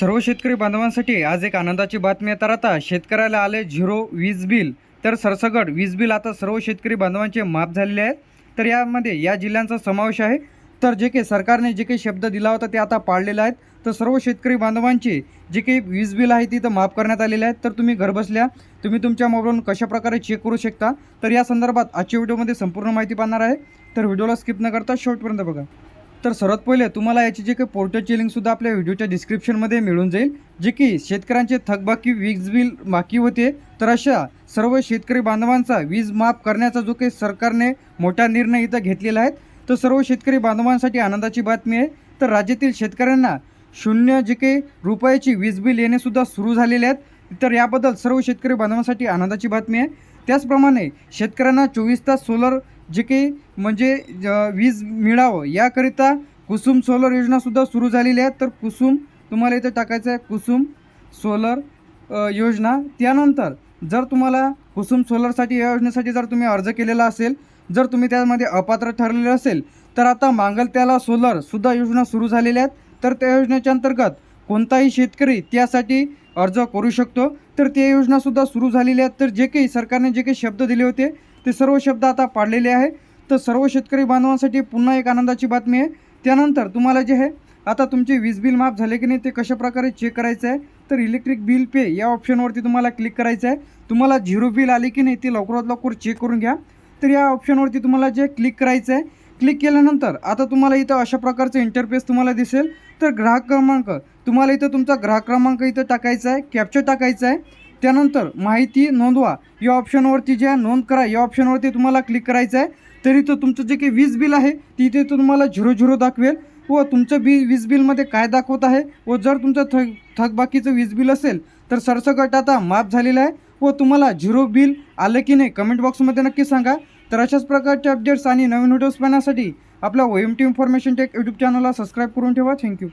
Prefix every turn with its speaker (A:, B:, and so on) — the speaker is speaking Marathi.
A: सर्व शेतकरी बांधवांसाठी आज एक आनंदाची बातमी येतात तर आता शेतकऱ्याला आले झिरो वीज बिल. तर सरसगट वीज बिल आता सर्व शेतकरी बांधवांचे माफ झालेले आहेत. तर यामध्ये या जिल्ह्यांचा समावेश आहे. तर जे काही सरकारने जे काही शब्द दिला होता ते आता पाळलेले आहेत. तर सर्व शेतकरी बांधवांचे जे काही वीज बिल आहे तिथं माफ करण्यात आलेले आहेत. तर तुम्ही घरबसल्या तुम्ही तुमच्या मोबाईलवरून कशाप्रकारे चेक करू शकता? तर या संदर्भात आजच्या व्हिडिओमध्ये संपूर्ण माहिती पाहणार आहे. तर व्हिडिओला स्किप न करता शेवटपर्यंत बघा. तर सर्वात पहिले तुम्हाला याची जे काही पोर्टलची लिंकसुद्धा आपल्या व्हिडिओच्या डिस्क्रिप्शनमध्ये मिळून जाईल. जे की शेतकऱ्यांचे थकबाकी वीज बिल बाकी होते तर अशा सर्व शेतकरी बांधवांचा वीज माफ करण्याचा जो काही सरकारने मोठा निर्णय इथं घेतलेला आहे तर सर्व शेतकरी बांधवांसाठी आनंदाची बातमी आहे. तर राज्यातील शेतकऱ्यांना शून्य जे काही रुपयाची वीज बिल येणेसुद्धा सुरू झालेले आहेत. तर याबद्दल सर्व शेतकरी बांधवांसाठी आनंदाची बातमी आहे. त्याचप्रमाणे शेतकऱ्यांना चोवीस तास सोलर जे काही म्हणजे ज- वीज मिळावं. याकरिता कुसुम सोलर योजनासुद्धा सुरू झालेली आहे. तर कुसुम तुम्हाला इथं टाकायचं आहे कुसुम सोलर योजना. त्यानंतर जर तुम्हाला कुसुम सोलरसाठी या योजनेसाठी जर तुम्ही अर्ज केलेला असेल जर तुम्ही त्यामध्ये अपात्र ठरलेलं असेल तर आता मांगल त्याला सोलरसुद्धा योजना सुरू झालेल्या आहेत. तर त्या योजनेच्या अंतर्गत कोणताही शेतकरी त्यासाठी अर्ज करू शकतो. तर त्या योजनासुद्धा सुरू झालेल्या आहेत. तर जे काही सरकारने जे काही शब्द दिले होते ते सर्व शब्द आता पाडलेले आहे. तर सर्व शेतकरी बांधवांसाठी पुन्हा एक आनंदाची बातमी आहे. त्यानंतर तुम्हाला जे आहे आता तुमचे वीज बिल माफ झाले की नाही ते कशाप्रकारे चेक करायचं आहे तर इलेक्ट्रिक बिल पे या ऑप्शनवरती तुम्हाला क्लिक करायचं आहे तुम्हाला झिरो बिल आले की नाही ते लवकरात लवकर चेक करून घ्या. तर या ऑप्शनवरती तुम्हाला जे क्लिक करायचं आहे क्लिक केल्यानंतर आता तुम्हाला इथं अशा प्रकारचं इंटरफेस तुम्हाला दिसेल. तर ग्राहक क्रमांक तुम्हाला इथं तुमचा ग्राहक क्रमांक इथं टाकायचा आहे कॅप्चर टाकायचा आहे. त्यानंतर माहिती नोंदवा. या ऑप्शनवरती जे आहे नोंद करा या ऑप्शनवरती तुम्हाला क्लिक करायचं आहे तरी तो तुमचं जे काही वीज बिल आहे तिथे तो तुम्हाला झिरो झिरो दाखवेल. व तुमचं बी वीज बिलमध्ये काय दाखवत आहे व जर तुमचं थक थकबाकीचं वीज बिल असेल तर सरसकट आता माफ झालेलं आहे. व तुम्हाला झिरो बिल आलं की नाही कमेंट बॉक्समध्ये नक्की सांगा. तर अशाच प्रकारचे अपडेट्स आणि नवीन व्हिडिओज पाहण्यासाठी आपल्या O M T information tech YouTube चॅनलला सबस्क्राईब करून ठेवा. Thank you